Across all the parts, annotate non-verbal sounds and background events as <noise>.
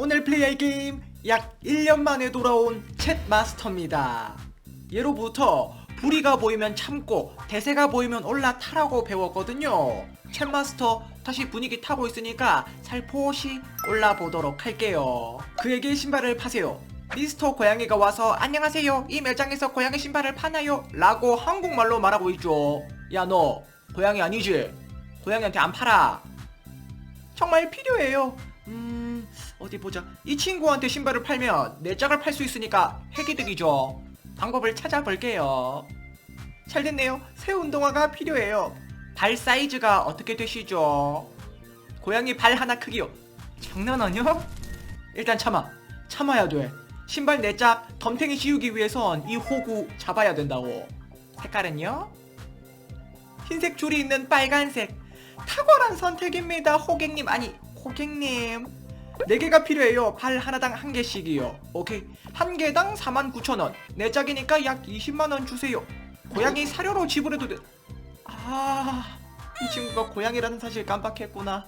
오늘 플레이할 게임 약 1년 만에 돌아온 챗 마스터입니다. 예로부터 부리가 보이면 참고 대세가 보이면 올라타라고 배웠거든요. 챗 마스터 다시 분위기 타고 있으니까 살포시 올라보도록 할게요. 그에게 신발을 파세요. 미스터 고양이가 와서 안녕하세요. 이 매장에서 고양이 신발을 파나요? 라고 한국말로 말하고 있죠. 야 너 고양이 아니지? 고양이한테 안 팔아. 정말 필요해요. 음, 어디 보자. 이 친구한테 신발을 팔면 내 짝을 팔 수 있으니까 회기득이죠. 방법을 찾아볼게요. 잘 됐네요. 새 운동화가 필요해요. 발 사이즈가 어떻게 되시죠? 고양이 발 하나 크기요. 장난 아니야? 일단 참아. 참아야 돼. 신발 내 짝 덤탱이 씌우기 위해선 이 호구 잡아야 된다고. 색깔은요? 흰색 줄이 있는 빨간색. 탁월한 선택입니다, 호객님. 아니, 호객님. 네 개가 필요해요. 발 하나당 한 개씩이요. 오케이. 한 개당 49,000원. 내 짝이니까 약 20만 원 주세요. 고양이 사료로 지불해도 돼. 아, 이 친구가 고양이라는 사실 깜빡했구나.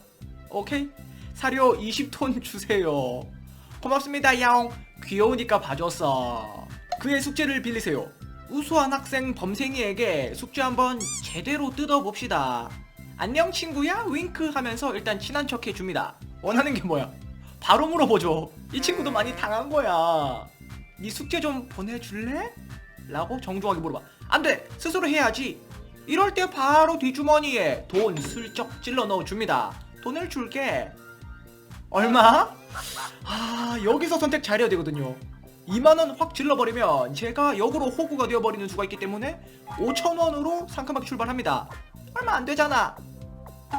오케이. 사료 20톤 주세요. 고맙습니다, 야옹. 귀여우니까 봐줬어. 그의 숙제를 빌리세요. 우수한 학생 범생이에게 숙제 한번 제대로 뜯어봅시다. 안녕 친구야 윙크 하면서 일단 친한 척 해줍니다. 원하는 게 뭐야? 바로 물어보죠. 이 친구도 많이 당한 거야. 네 숙제 좀 보내줄래? 라고 정중하게 물어봐. 안 돼! 스스로 해야지. 이럴 때 바로 뒷주머니에 돈 슬쩍 찔러 넣어줍니다. 돈을 줄게. 얼마? 아, 여기서 선택 잘해야 되거든요. 2만원 확 질러버리면 제가 역으로 호구가 되어버리는 수가 있기 때문에 5천원으로 상큼하게 출발합니다. 얼마 안 되잖아.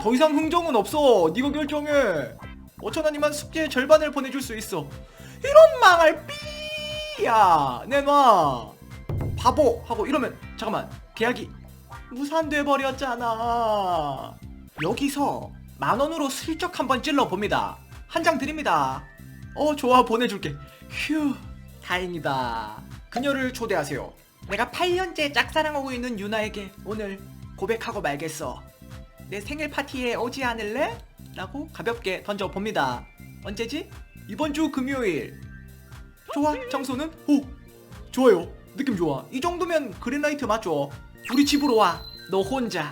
더 이상 흥정은 없어. 네가 결정해. 5천원이면 숙제 절반을 보내줄 수 있어. 이런 망할 삐야 내놔. 바보 하고 이러면 잠깐만 계약이 무산돼 버렸잖아. 여기서 만 원으로 슬쩍 한번 찔러 봅니다. 한 장 드립니다. 어 좋아 보내줄게. 휴 다행이다. 그녀를 초대하세요. 내가 8년째 짝사랑하고 있는 유나에게 오늘 고백하고 말겠어. 내 생일 파티에 오지 않을래? 라고 가볍게 던져봅니다. 언제지? 이번 주 금요일. 좋아, 장소는? 오, 좋아요. 느낌 좋아. 이 정도면 그린라이트 맞죠? 우리 집으로 와. 너 혼자.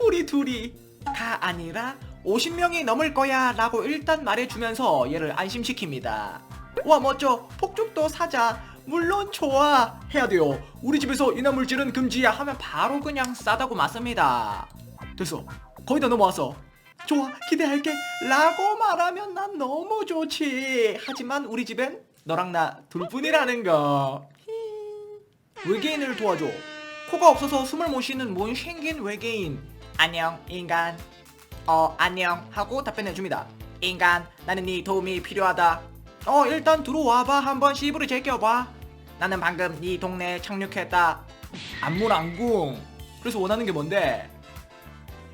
우리 둘이. 가 아니라 50명이 넘을 거야. 라고 일단 말해주면서 얘를 안심시킵니다. 와, 멋져. 폭죽도 사자. 물론 좋아. 해야 돼요. 우리 집에서 인화물질은 금지야. 하면 바로 그냥 싸다고 맞습니다. 됐어. 거의 다 넘어왔어. 좋아, 기대할게. 라고 말하면 난 너무 좋지. 하지만 우리 집엔 너랑 나 둘뿐이라는 거. 히. 외계인을 도와줘. 코가 없어서 숨을 못 쉬는 못 생긴 외계인. 안녕, 인간. 어, 안녕. 하고 답변해줍니다. 인간, 나는 네 도움이 필요하다. 어, 일단 들어와봐. 한번 시부를 제껴봐. 나는 방금 네 동네에 착륙했다. 안물안궁. 그래서 원하는 게 뭔데?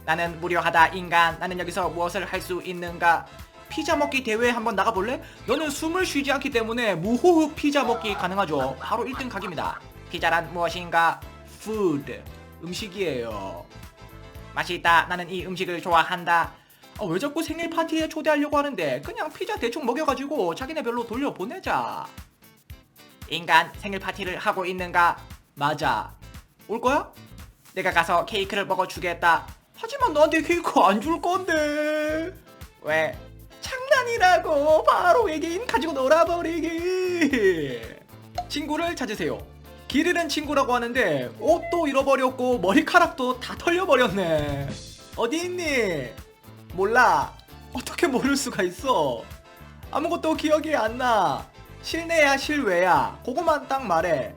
나는 무료하다 인간. 나는 여기서 무엇을 할 수 있는가? 피자 먹기 대회 한번 나가볼래? 너는 숨을 쉬지 않기 때문에 무호흡 피자 먹기 가능하죠. 바로 1등 각입니다. 피자란 무엇인가? food. 음식이에요. 맛있다. 나는 이 음식을 좋아한다. 아, 왜 자꾸 생일 파티에 초대하려고 하는데? 그냥 피자 대충 먹여가지고 자기네 별로 돌려보내자. 인간 생일 파티를 하고 있는가? 맞아. 올 거야? 내가 가서 케이크를 먹어주겠다 하지만 너한테 케이크 안 줄 건데. 왜? 장난이라고. 바로 외계인 가지고 놀아버리기. 친구를 찾으세요. 길 잃은 친구라고 하는데 옷도 잃어버렸고 머리카락도 다 털려버렸네. 어디 있니? 몰라. 어떻게 모를 수가 있어? 아무것도 기억이 안 나. 실내야 실외야. 그거만 딱 말해.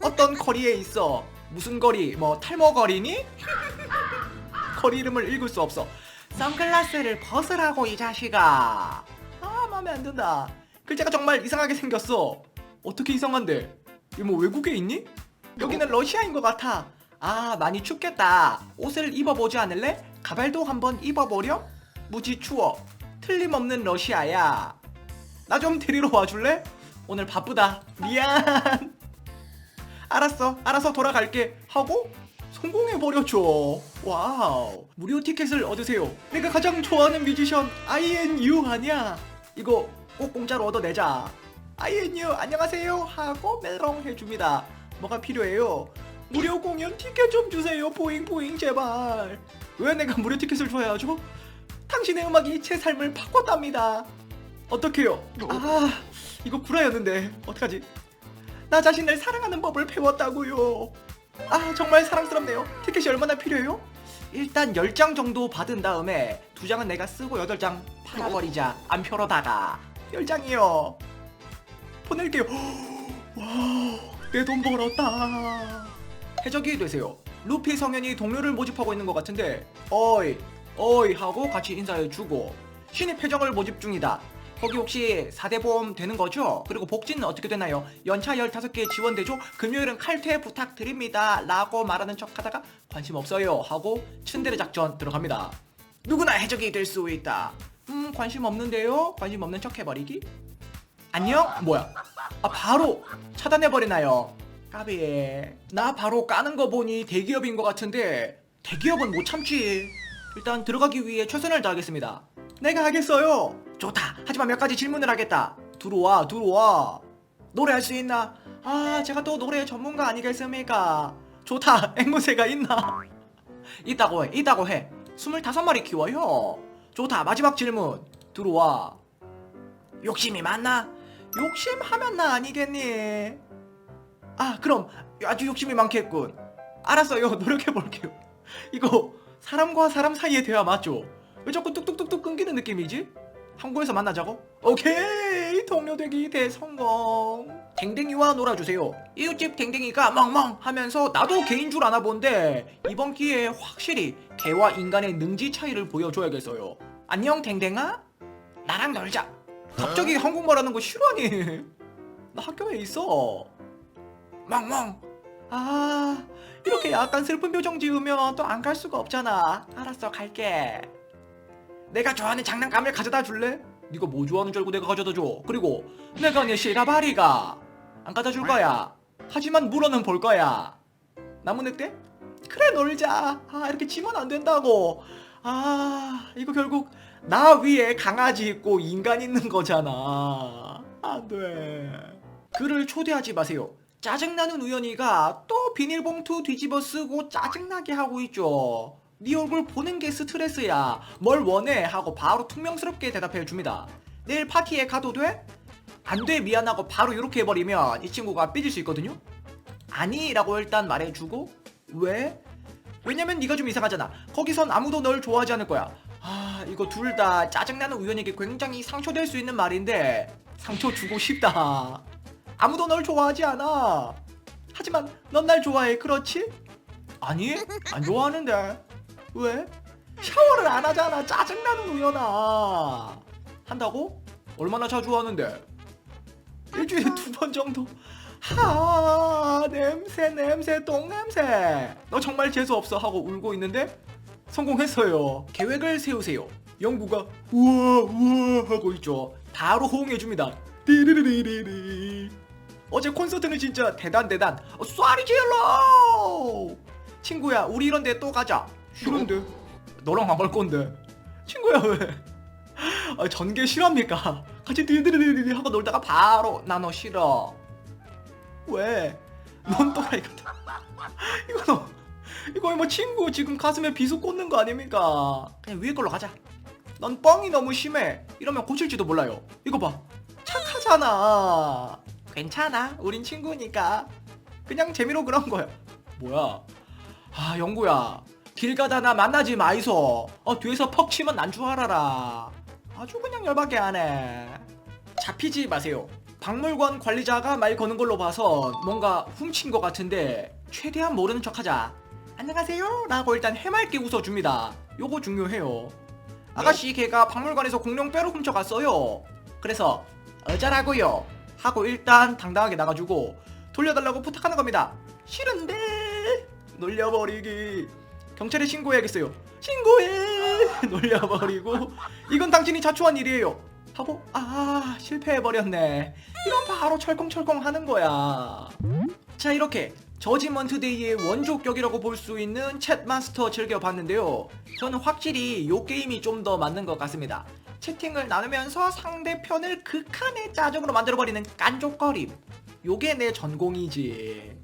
어떤 거리에 있어? 무슨 거리? 뭐 탈모 거리니? <laughs> 거리 이름을 읽을 수 없어. 선글라스를 벗으라고 이 자식아. 아 마음에 안 든다. 글자가 정말 이상하게 생겼어. 어떻게 이상한데? 이뭐 외국에 있니? 여기는 러시아인 것 같아. 아 많이 춥겠다. 옷을 입어보지 않을래? 가발도 한번 입어보렴? 무지 추워. 틀림없는 러시아야. 나 좀 데리러 와줄래? 오늘 바쁘다. 미안. 알았어. 알아서 돌아갈게. 하고 성공해버렸죠. 와우. 무료 티켓을 얻으세요. 내가 가장 좋아하는 뮤지션 INU 아니야? 이거 꼭 공짜로 얻어내자. 아이엔유 안녕하세요 하고 메롱 해줍니다. 뭐가 필요해요? 무료 공연 티켓 좀 주세요. 보잉 보잉 제발. 왜 내가 무료 티켓을 줘야죠? 당신의 음악이 제 삶을 바꿨답니다. 어떡해요? 아 이거 구라였는데. 어떡하지? 나 자신을 사랑하는 법을 배웠다고요 아 정말 사랑스럽네요. 티켓이 얼마나 필요해요? 일단 10장 정도 받은 다음에 두 장은 내가 쓰고 8장 팔아버리자. 안 펴러다가. 10장이요. 보낼게요. <gasps> 와내 돈 벌었다. 해적이 되세요. 루피 성현이 동료를 모집하고 있는 것 같은데 어이 어이 하고 같이 인사해주고 신입 해적을 모집 중이다 거기 혹시 4대 보험 되는 거죠? 그리고 복지는 어떻게 되나요? 연차 15개 지원되죠? 금요일은 칼퇴 부탁드립니다 라고 말하는 척 하다가 관심 없어요 하고 츤데레 작전 들어갑니다 누구나 해적이 될 수 있다 음 관심 없는데요? 관심 없는 척 해버리기? 안녕? 뭐야? 아 바로 차단해버리나요? 까비 나 바로 까는 거 보니 대기업인 것 같은데 대기업은 못 참지 일단 들어가기 위해 최선을 다하겠습니다 내가 하겠어요? 좋다. 하지만 몇 가지 질문을 하겠다. 들어와 들어와. 노래할 수 있나? 아 제가 또 노래 전문가 아니겠습니까? 좋다. <laughs> 앵무새가 있나? 있다고 해 있다고 해. 25마리 키워요. 좋다. 마지막 질문. 들어와. 욕심이 많나? 욕심하면 나 아니겠니? 아 그럼 아주 욕심이 많겠군. 알았어요. <laughs> 노력해볼게요. 이거 사람과 사람 사이의 대화 맞죠? 왜 자꾸 뚝뚝뚝뚝 끊기는 느낌이지? 항구에서 만나자고? 오케이 동료되기 대성공. 댕댕이와 놀아주세요. 이웃집 댕댕이가 멍멍 하면서 나도 개인 줄 아나 본데 이번 기회에 확실히 개와 인간의 능지 차이를 보여줘야겠어요. 안녕 댕댕아? 나랑 놀자. 갑자기 한국말 하는 거 싫어하니? <laughs> 나 학교에 있어. 멍멍. 아 이렇게 약간 슬픈 표정 지으면 또 안 갈 수가 없잖아. 알았어 갈게 내가 좋아하는 장난감을 가져다 줄래? 네가 뭐 좋아하는 줄 알고 내가 가져다 줘. 그리고 내가 네 시라바리가 안 가져다 줄 거야. 하지만 물어는 볼 거야. 나무 늑대? 그래 놀자. 아 이렇게 지면 안 된다고. 아 이거 결국 나 위에 강아지 있고 인간 있는 거잖아. 안 돼. 그를 초대하지 마세요. 짜증나는 우연이가 또 비닐봉투 뒤집어 쓰고 짜증나게 하고 있죠 네 얼굴 보는 게 스트레스야. 뭘 원해? 하고 바로 퉁명스럽게 대답해 줍니다. 내일 파티에 가도 돼? 안 돼 미안하고 바로 이렇게 해버리면 이 친구가 삐질 수 있거든요. 아니 라고 일단 말해주고 왜? 왜냐면 네가 좀 이상하잖아. 거기선 아무도 널 좋아하지 않을 거야. 아 이거 둘 다 짜증나는 우연에게 굉장히 상처될 수 있는 말인데 상처 주고 싶다. 아무도 널 좋아하지 않아. 하지만 넌 날 좋아해 그렇지? 아니 안 좋아하는데 왜? 샤워를 안 하잖아? 짜증나는 우연아 한다고? 얼마나 자주 하는데? 일주일에 두 번 정도? 하 냄새 냄새 똥 냄새. 너 정말 재수없어 하고 울고 있는데 성공했어요. 계획을 세우세요. 영구가 우와 우와 하고 있죠. 바로 호응해줍니다. 띠리리리리 어제 콘서트는 진짜 대단 대단. 어, 쏴리 질러 친구야 우리 이런데 또 가자 싫은데? 너랑 안 갈 건데. 친구야 왜? 아, 전개 싫어합니까? 같이 띠리리리리 하고 놀다가 바로 나 너 싫어. 왜? 넌 또라이 같아 <laughs> 이거 너 이거 뭐 친구 지금 가슴에 비수 꽂는 거 아닙니까? 그냥 위에 걸로 가자. 넌 뻥이 너무 심해. 이러면 고칠지도 몰라요. 이거 봐. 착하잖아. 괜찮아. 우린 친구니까. 그냥 재미로 그런 거야. 뭐야? 아 영구야 길 가다 나 만나지 마이소. 어 뒤에서 퍽 치면 난줄 알아라. 아주 그냥 열받게 하네. 잡히지 마세요. 박물관 관리자가 말 거는 걸로 봐서 뭔가 훔친 것 같은데 최대한 모르는 척하자. 안녕하세요. 라고 일단 해맑게 웃어줍니다. 요거 중요해요. 아가씨 걔가 박물관에서 공룡 뼈를 훔쳐갔어요. 그래서 어쩌라고요? 하고 일단 당당하게 나가주고 돌려달라고 부탁하는 겁니다. 싫은데? 놀려버리기 경찰에 신고해야겠어요. 신고해! <laughs> 놀려버리고. 이건 당신이 자초한 일이에요. 하고 아 실패해버렸네. 이런 바로 철컹철컹 하는 거야. 자 이렇게 저지먼트 데이의 원조격이라고 볼 수 있는 챗마스터 즐겨봤는데요. 저는 확실히 요 게임이 좀 더 맞는 것 같습니다. 채팅을 나누면서 상대편을 극한의 짜증으로 만들어버리는 깐족거림. 요게 내 전공이지